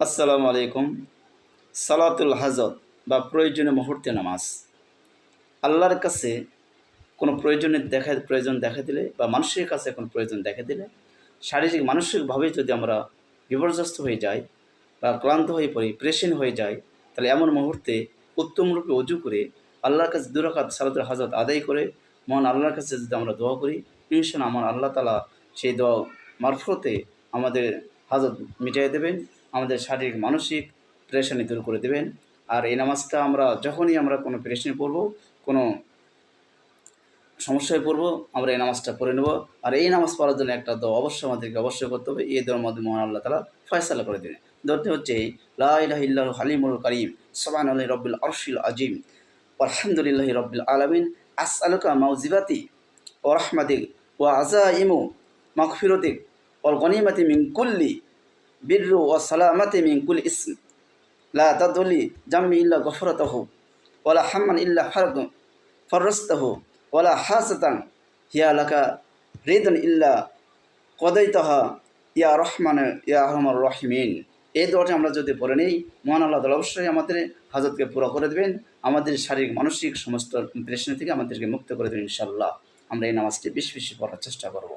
আসসালামু আলাইকুম। সালাতুল হাজত বা প্রয়োজনীয় মুহূর্তে নামাজ। আল্লাহর কাছে কোনো প্রয়োজনের দেখা, প্রয়োজন দেখা দিলে বা মানুষের কাছে কোনো প্রয়োজন দেখা দিলে, শারীরিক, মানসিকভাবে যদি আমরা বিপর্যস্ত হয়ে যাই বা ক্লান্ত হয়ে পড়ি প্রেশন হয়ে যায় তাহলে এমন মুহূর্তে উত্তম রূপে অজু করে আল্লাহর কাছে দুরাকাত সালাতুল হাজত আদায় করে মহান আল্লাহর কাছে যদি আমরা দোয়া করি ইনশাল্লাহ আমার আল্লাহ তালা সেই দোয়া মারফতে আমাদের হাজত মিটিয়ে দেবেন। আমাদের শারীরিক, মানসিক প্রেশানি দূর করে দেবেন। আর এই নামাজটা আমরা, যখনই আমরা কোনো প্রেশানি পড়ব, কোনো সমস্যায় পড়ব, আমরা এই নামাজটা পড়ে নেব। আর এই নামাজ পড়ার জন্য একটা দোয়া অবশ্যই আমাদেরকে অবশ্যই করতে হবে। এই দোয়ার মধ্যে মহান আল্লাহ তালা ফয়সালা করে দেবেন। দোয়াটি হচ্ছে লাহ হালিমুল করিম। সোবান আল্লাহ রব্বুল আরশিল আজিম আলহামদুলিল্লাহ রব্বুল আলমিন। আস আলুকা মাউজিবাতি ও রহমাদিক ও আজা ইমু মকফিরতিক ওল গনিমাতি মিন কুল্লি। বিরু ও সালামাতি মিন কুল ইসম। লা তাদলি জাম্মি ইল্লা গফরতহু ওলা হাম্মান ইল্লা ফারদ ফরস্তহু ওলা হাসাতান, হিয়া লাকা রিদন ইল্লা কদাইতাহা, ইয়া রহমান ইয়া রহমান রহিমিন। এই দোয়াটি আমরা যদি পড়ে নিই, মহান আল্লাহ তালা অবশ্যই আমাদের হাজতকে পুরো করে দেবেন, আমাদের শারীরিক, মানসিক সমস্ত প্রেশনে থেকে আমাদেরকে মুক্ত করে দেবেন ইনশাল্লাহ আমরা এই নামাজটি বেশি বেশি পড়ার চেষ্টা করব।